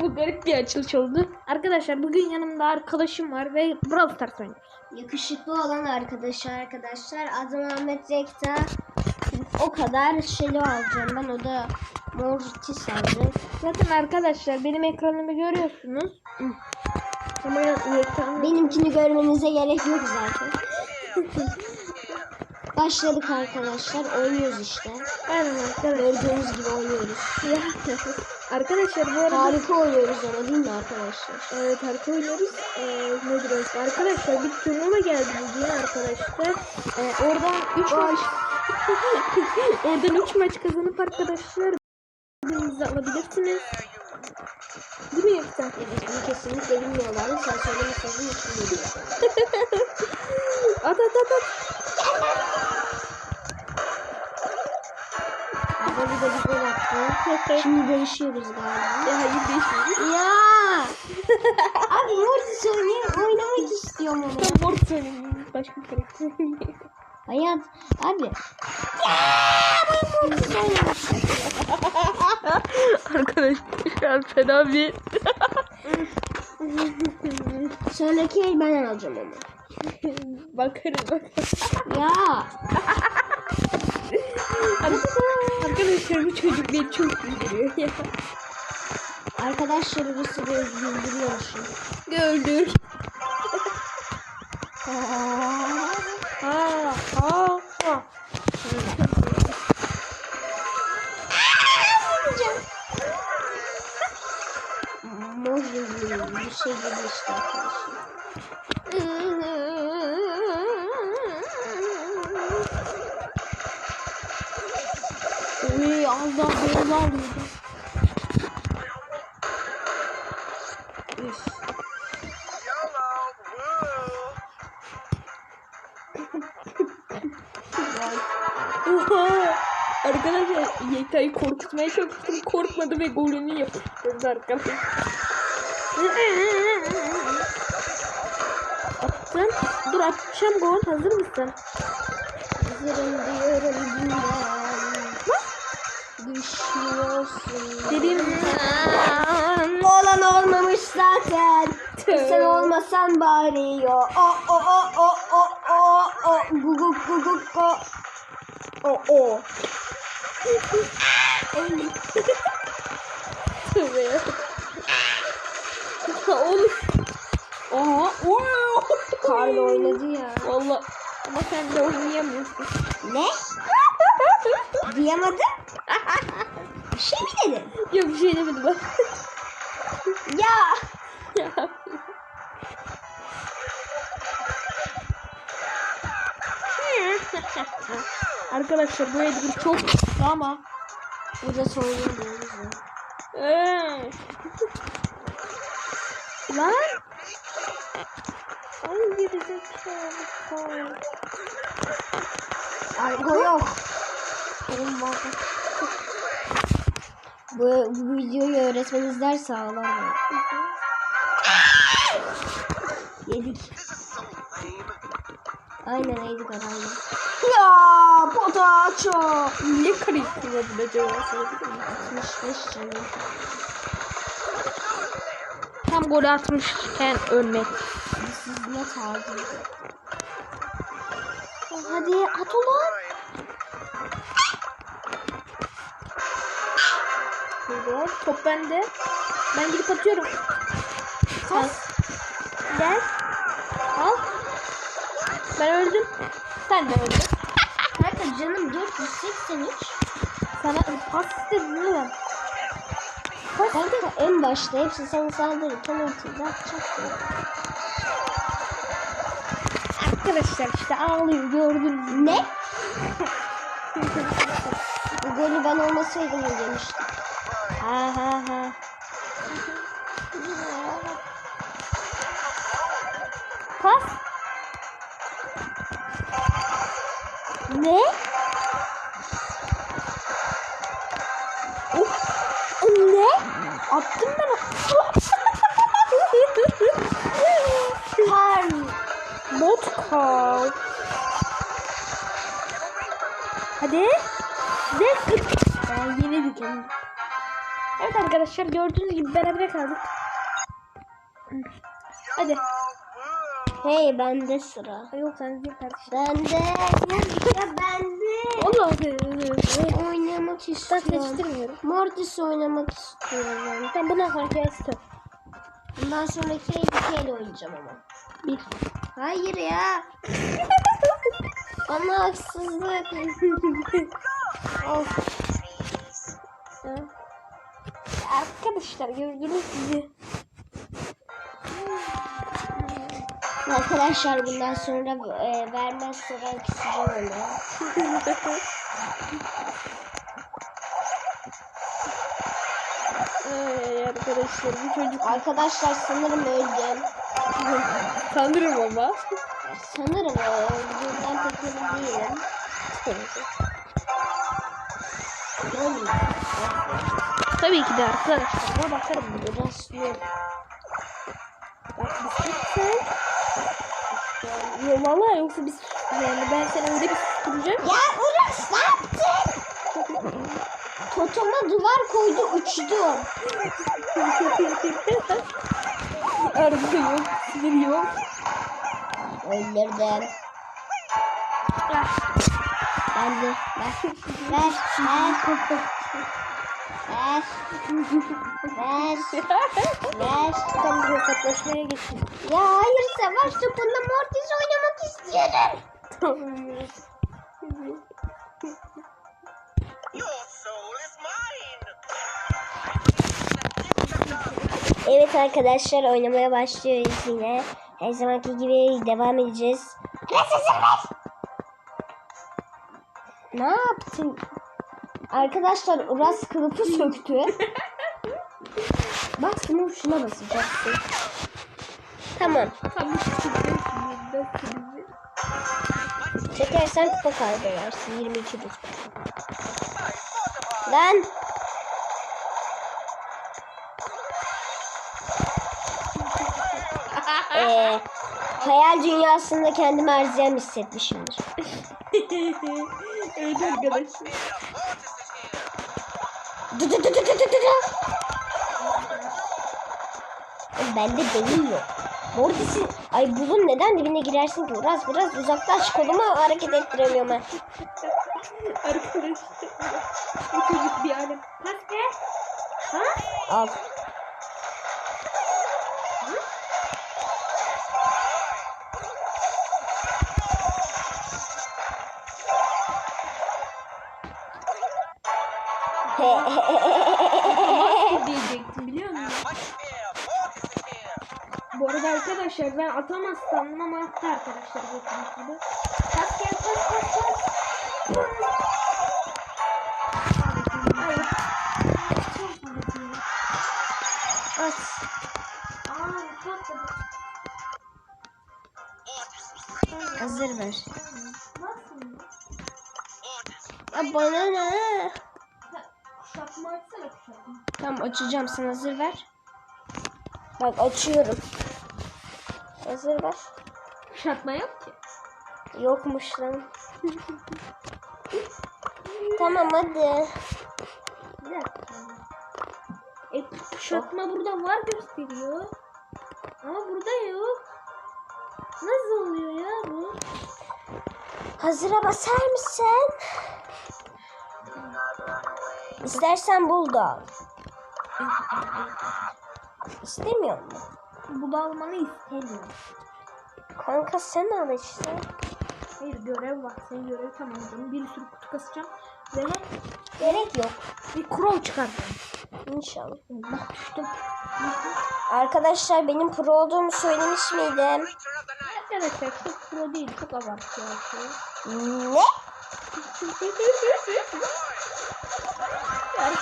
Bu garip bir açılış oldu. Arkadaşlar bugün yanımda arkadaşım var ve Brawl Stars oynuyoruz. Yakışıklı olan arkadaşı arkadaşlar. Adım Ahmet Zekta. O kadar şeyli alacağım ben. O da Mortis alacak. Zaten arkadaşlar benim ekranımı görüyorsunuz. Ama. Benimkini görmenize gerek yok zaten. Başladık arkadaşlar. Oynuyoruz işte. Aynen arkadaşlar. Gördüğünüz gibi oynuyoruz. arkadaşlar bu arada... Harika oynuyoruz ama değil mi arkadaşlar? Evet harika oynuyoruz. Ee, nedir o? Arkadaşlar bir turnuva geldi bugün arkadaşlar. Ee, oradan 3 maç oradan 3 maç kazanıp arkadaşlar birbirinizi alabilirsiniz. Değil mi yoksa? Evet bunu kesinlikle bilmiyorlar. Sen söylemeseydin için biliyor. At at at at. Burada bir gol attı. Şimdi değişiyoruz galiba. Ya hayır değişmiyor. Ya. Abi Mortis oynay oynamak istiyorum onu. Ben mor söyleyeyim. Başka bir karakter. Hayat abi. Arkadaşlar şu an fena bir... Sonraki el ben alacağım onu. bakarım bakarım. Ya. Arkadaşlar bu çocuk beni çok güldürüyor ya. Arkadaşlar burası böyle güldürüyormuşum. Gördük. Ha ha Uy Allah beni aldı. Üf. Arkadaşlar Yekta'yı korkutmaya çalıştım. Korkmadı ve golünü yapıştırdı arkadaşlar. Attım. Dur atacağım gol. Hazır mısın? Hazırım diyorum dünya. Dedim. Olan olmamış zaten. Sen olmasan bari yo. O o o o o o o guguk guguk o. O o. Yok bir şey demedim ben. Ya. Ya. Arkadaşlar bu Edgar çok güçlü ama Burada söylüyoruz ya. Ee. Lan Ay gerizekalı Argo yok. Olmadı. Bu, bu videoyu öğretmen izlerse ağlar mı? Yedik. Aynen yedik herhalde. Ya potaço. Ne karıştırmadın acaba sorabilir miyim? 65 canım. Tam gol atmışken ölmek. Siz ne tarzı? Hadi at ulan. Gol. Top bende. Ben gidip atıyorum. Pas. Gel. Al. Ben öldüm. Sen de öldün. Kanka canım 483. Sana pas istedim değil mi? Kanka en başta hepsi sana saldırırken ultiyi atacaktı. Arkadaşlar işte ağlıyor gördünüz mü? Ne? Bu golü ben olmasaydım mı demiştim. Ha ha ha. Pas. Ne? Of. Ne? Attım ben. Par. Bot kal. Hadi. Ne? Ben yeni diyeceğim. Evet arkadaşlar gördüğünüz gibi beraber kaldık. Hadi. Hey bende sıra. Yok sen değil kardeşim. Bende. Ya bende. Allah Allah. Oynamak Ben istiyorum. seçtirmiyorum. Mortis oynamak istiyorum ben. Ben bundan sonra kestim. Bundan sonraki el oynayacağım ama. Bir. Hayır ya. Bana haksızlık. Of. Arkadaşlar gördünüz gibi. Arkadaşlar bundan sonra e, vermezse ben küseceğim ona. Ay arkadaşlar bu çocuk Arkadaşlar sanırım öldüm. sanırım ama. Sanırım öldüm. Ben pek emin değilim. Öldüm. Tabii ki de arkadaşlar. Buna bakarım. Biraz yok. Bak bisiklet sen. Yo valla yoksa biz yani ben seni öyle bir susturacağım. Ya Uras ne yaptın? Totoma duvar koydu uçtu. Arada yok, sinir yok. Öldürdüm. Ben de. Ver. Ver. Ver. Ver. Ver. Ver. Tam bir hesaplaşmaya geçin. Ya hayır savaş topunda Mortis oynamak istiyorum. Mine. Evet arkadaşlar oynamaya başlıyoruz yine. Her zamanki gibi devam edeceğiz. Ne yaptın? Arkadaşlar Uras kılıfı söktü. Bak şimdi şuna basacaksın. Tamam. Çekersen kupa kaybedersin. 22 rütbe. Lan. Ee, hayal dünyasında kendimi harcayan hissetmişimdir. evet arkadaşlar. Bende beyin yok. Mortis'in... Ay bulun neden dibine girersin ki? Biraz biraz uzaklaş kolumu hareket ettiremiyorum ben. Arkadaşlar. Bu çocuk bir alem. Pas ver. Ha? Al. Diyecektim biliyor musun? Bu arada arkadaşlar ben atamaz sandım ama attı arkadaşlar gördüğünüz gibi. Pas gel pas pas pas. Hayır. At. Hazır ver. Nasıl? Ya bana ne? Açsana kuşatma. Tamam açacağım sen hazır ver. Bak açıyorum. Hazır ver. Kuşatma yok ki. Yokmuş lan. tamam hadi. Bir dakika. E kuşatma burada var gösteriyor. Ama burada yok. Nasıl oluyor ya bu? Hazıra basar mısın? İstersen bul da al. İstemiyor musun? Bu da almanı istemiyorum. Kanka sen al işte. Hayır görev var. Senin görev tamamladım. Bir sürü kutu kasacağım. Ve Gerek yok. bir crow çıkartacağım. İnşallah. Bak düştüm. Arkadaşlar benim pro olduğumu söylemiş miydim? Night. Arkadaşlar çok pro değil. Çok abartıyor. Ne?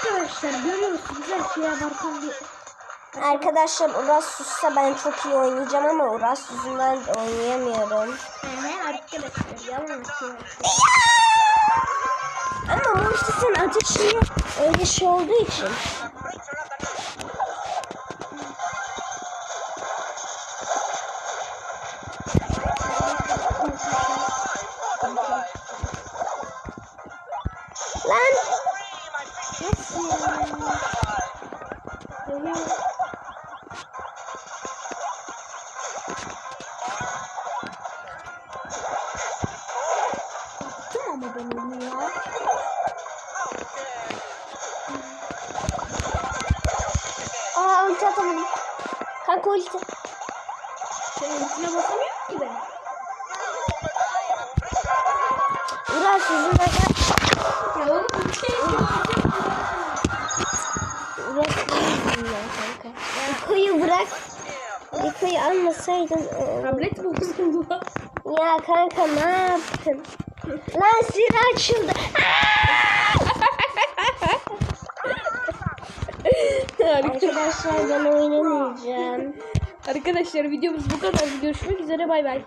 Arkadaşlar görüyorsunuz her şeye abartan bir... Arkadaşlar Uras sussa ben çok iyi oynayacağım ama Uras yüzünden oynayamıyorum. Arkadaşlar yalan. Ama bu işte sen ateşi öyle şey olduğu için. Ya. Aa ulti atamadım. Kanka ulti. Senin ultine basamıyorum ki ben. Uğraş yüzüne gel. Ya oğlum ultiye Uğraş yüzünden kanka. Riko'yu bırak. Riko'yu almasaydın. ıı, Tablet bozuldu. Ya kanka ne yaptın? Lan silah açıldı. Arkadaşlar ben oynamayacağım. Arkadaşlar videomuz bu kadar. Görüşmek üzere bay bay.